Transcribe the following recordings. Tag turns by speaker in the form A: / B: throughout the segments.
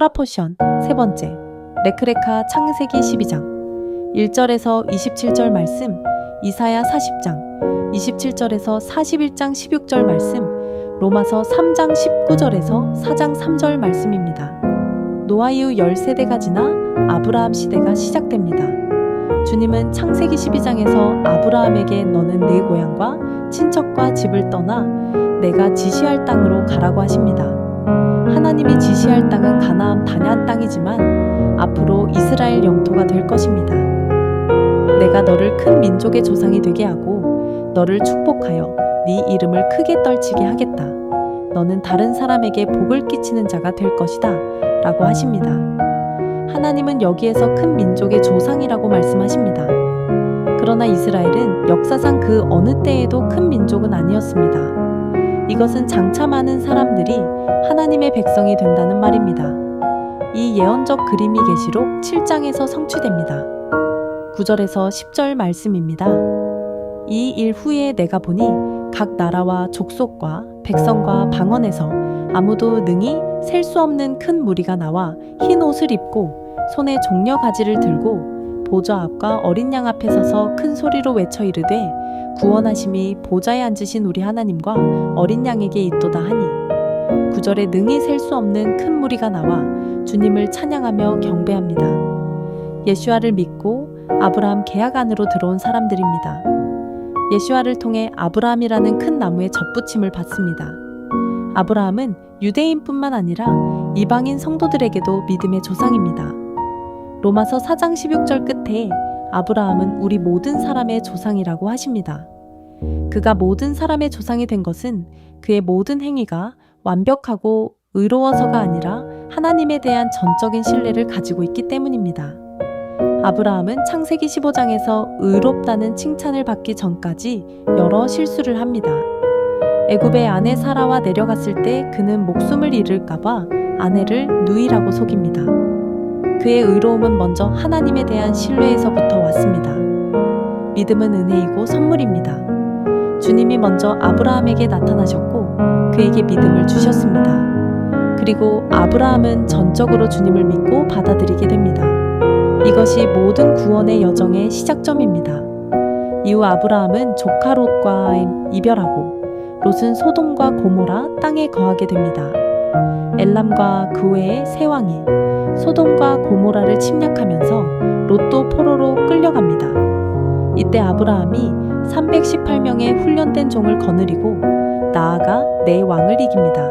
A: 토라포션 세 번째 레크레카 창세기 12장 1절에서 27절 말씀 이사야 40장 27절에서 41장 16절 말씀 로마서 3장 19절에서 4장 3절 말씀입니다. 노아 이후 10세대가 지나 아브라함 시대가 시작됩니다. 주님은 창세기 12장에서 아브라함에게 너는 내 고향과 친척과 집을 떠나 내가 지시할 땅으로 가라고 하십니다. 지시할 땅은 가나안 다럇 땅이지만 앞으로 이스라엘 영토가 될 것입니다. 내가 너를 큰 민족의 조상이 되게 하고 너를 축복하여 네 이름을 크게 떨치게 하겠다. 너는 다른 사람에게 복을 끼치는 자가 될 것이다. 라고 하십니다. 하나님은 여기에서 큰 민족의 조상이라고 말씀하십니다. 그러나 이스라엘은 역사상 그 어느 때에도 큰 민족은 아니었습니다. 이것은 장차 많은 사람들이 하나님의 백성이 된다는 말입니다. 이 예언적 그림이 계시록 7장에서 성취됩니다. 9절에서 10절 말씀입니다. 이 일 후에 내가 보니 각 나라와 족속과 백성과 방언에서 아무도 능히 셀 수 없는 큰 무리가 나와 흰 옷을 입고 손에 종려 가지를 들고 보좌 앞과 어린 양 앞에 서서 큰 소리로 외쳐 이르되 구원하심이 보좌에 앉으신 우리 하나님과 어린 양에게 있도다 하니 구절에 능히 셀 수 없는 큰 무리가 나와 주님을 찬양하며 경배합니다. 예수아를 믿고 아브라함 계약 안으로 들어온 사람들입니다. 예수아를 통해 아브라함이라는 큰 나무에 접붙임을 받습니다. 아브라함은 유대인뿐만 아니라 이방인 성도들에게도 믿음의 조상입니다. 로마서 4장 16절 끝에 아브라함은 우리 모든 사람의 조상이라고 하십니다. 그가 모든 사람의 조상이 된 것은 그의 모든 행위가 완벽하고 의로워서가 아니라 하나님에 대한 전적인 신뢰를 가지고 있기 때문입니다. 아브라함은 창세기 15장에서 의롭다는 칭찬을 받기 전까지 여러 실수를 합니다. 애굽의 아내 사라와 내려갔을 때 그는 목숨을 잃을까봐 아내를 누이라고 속입니다. 그의 의로움은 먼저 하나님에 대한 신뢰에서부터 왔습니다. 믿음은 은혜이고 선물입니다. 주님이 먼저 아브라함에게 나타나셨고 그에게 믿음을 주셨습니다. 그리고 아브라함은 전적으로 주님을 믿고 받아들이게 됩니다. 이것이 모든 구원의 여정의 시작점입니다. 이후 아브라함은 조카 롯과 이별하고 롯은 소돔과 고모라 땅에 거하게 됩니다. 엘람과 그 외의 세 왕이 소돔과 고모라를 침략하면서 롯도 포로로 끌려갑니다. 이때 아브라함이 318명의 훈련된 종을 거느리고 나아가 내 왕을 이깁니다.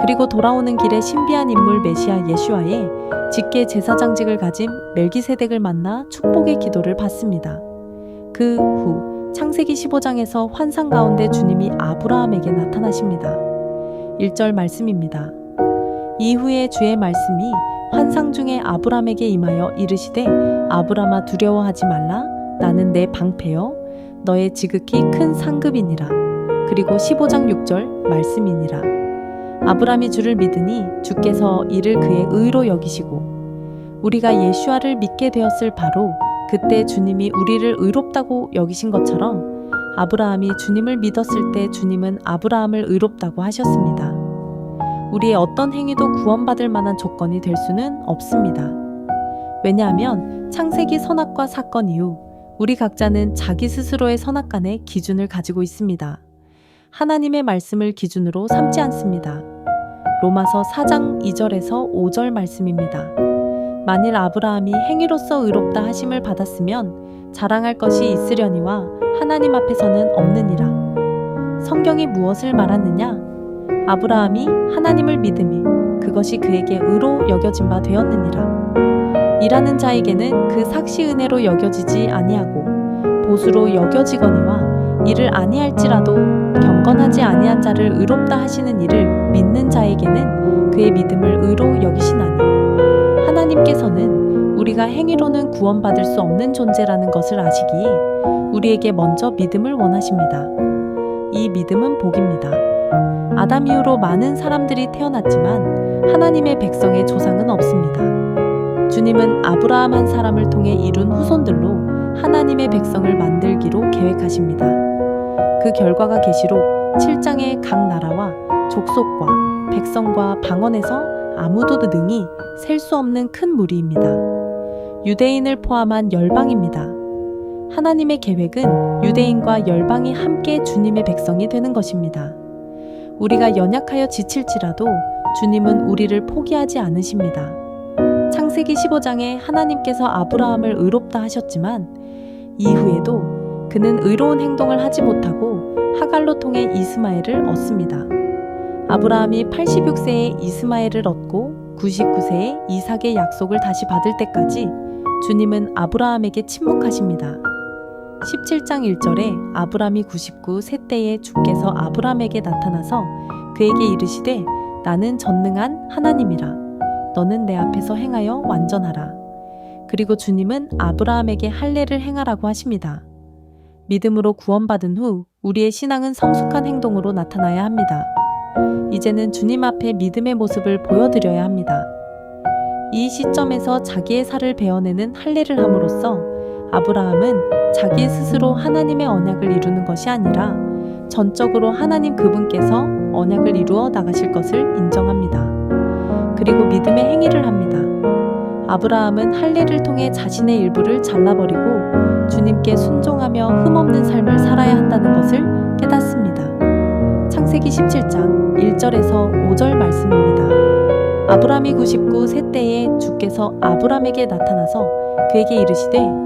A: 그리고 돌아오는 길에 신비한 인물 메시아 예슈아의 직계 제사장직을 가진 멜기세덱을 만나 축복의 기도를 받습니다. 그 후 창세기 15장에서 환상 가운데 주님이 아브라함에게 나타나십니다. 1절 말씀입니다. 이후에 주의 말씀이 환상 중에 아브라함에게 임하여 이르시되 아브라함아 두려워하지 말라. 나는 내 방패여 너의 지극히 큰 상급이니라. 그리고 15장 6절 말씀이니라. 아브라함이 주를 믿으니 주께서 이를 그의 의로 여기시고 우리가 예수아를 믿게 되었을 바로 그때 주님이 우리를 의롭다고 여기신 것처럼 아브라함이 주님을 믿었을 때 주님은 아브라함을 의롭다고 하셨습니다. 우리의 어떤 행위도 구원받을 만한 조건이 될 수는 없습니다. 왜냐하면 창세기 선악과 사건 이후 우리 각자는 자기 스스로의 선악간의 기준을 가지고 있습니다. 하나님의 말씀을 기준으로 삼지 않습니다. 로마서 4장 2절에서 5절 말씀입니다. 만일 아브라함이 행위로서 의롭다 하심을 받았으면 자랑할 것이 있으려니와 하나님 앞에서는 없느니라. 성경이 무엇을 말하느냐? 아브라함이 하나님을 믿음이 그것이 그에게 의로 여겨진 바 되었느니라. 일하는 자에게는 그 삭시 은혜로 여겨지지 아니하고 보수로 여겨지거니와 이를 아니할지라도 경건하지 아니한 자를 의롭다 하시는 이를 믿는 자에게는 그의 믿음을 의로 여기시나니 하나님께서는 우리가 행위로는 구원받을 수 없는 존재라는 것을 아시기에 우리에게 먼저 믿음을 원하십니다. 이 믿음은 복입니다. 아담 이후로 많은 사람들이 태어났지만 하나님의 백성의 조상은 없습니다. 주님은 아브라함 한 사람을 통해 이룬 후손들로 하나님의 백성을 만들기로 계획하십니다. 그 결과가 계시록 7장의 각 나라와 족속과 백성과 방언에서 아무도 능히 셀 수 없는 큰 무리입니다. 유대인을 포함한 열방입니다. 하나님의 계획은 유대인과 열방이 함께 주님의 백성이 되는 것입니다. 우리가 연약하여 지칠지라도 주님은 우리를 포기하지 않으십니다. 창세기 15장에 하나님께서 아브라함을 의롭다 하셨지만 이후에도 그는 의로운 행동을 하지 못하고 하갈로 통해 이스마엘을 얻습니다. 아브라함이 86세에 이스마엘을 얻고 99세에 이삭의 약속을 다시 받을 때까지 주님은 아브라함에게 침묵하십니다. 17장 1절에 아브라함이 99 세때에 주께서 아브라함에게 나타나서 그에게 이르시되 나는 전능한 하나님이라 너는 내 앞에서 행하여 완전하라. 그리고 주님은 아브라함에게 할례를 행하라고 하십니다. 믿음으로 구원받은 후 우리의 신앙은 성숙한 행동으로 나타나야 합니다. 이제는 주님 앞에 믿음의 모습을 보여드려야 합니다. 이 시점에서 자기의 살을 베어내는 할례를 함으로써 아브라함은 자기 스스로 하나님의 언약을 이루는 것이 아니라 전적으로 하나님 그분께서 언약을 이루어 나가실 것을 인정합니다. 그리고 믿음의 행위를 합니다. 아브라함은 할례를 통해 자신의 일부를 잘라버리고 주님께 순종하며 흠없는 삶을 살아야 한다는 것을 깨닫습니다. 창세기 17장 1절에서 5절 말씀입니다. 아브라함이 99 세 때에 주께서 아브라함에게 나타나서 그에게 이르시되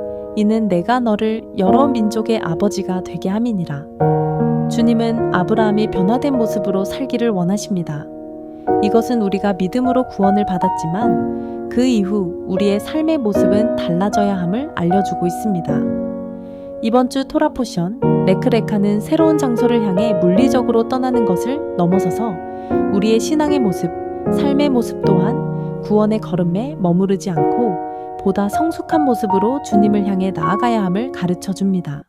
A: 이는 내가 너를 여러 민족의 아버지가 되게 함이니라 주님은 아브라함이 변화된 모습으로 살기를 원하십니다. 이것은 우리가 믿음으로 구원을 받았지만 그 이후 우리의 삶의 모습은 달라져야 함을 알려주고 있습니다. 이번 주 토라 포션 레크레카는 새로운 장소를 향해 물리적으로 떠나는 것을 넘어서서 우리의 신앙의 모습, 삶의 모습 또한 구원의 걸음에 머무르지 않고 보다 성숙한 모습으로 주님을 향해 나아가야 함을 가르쳐 줍니다.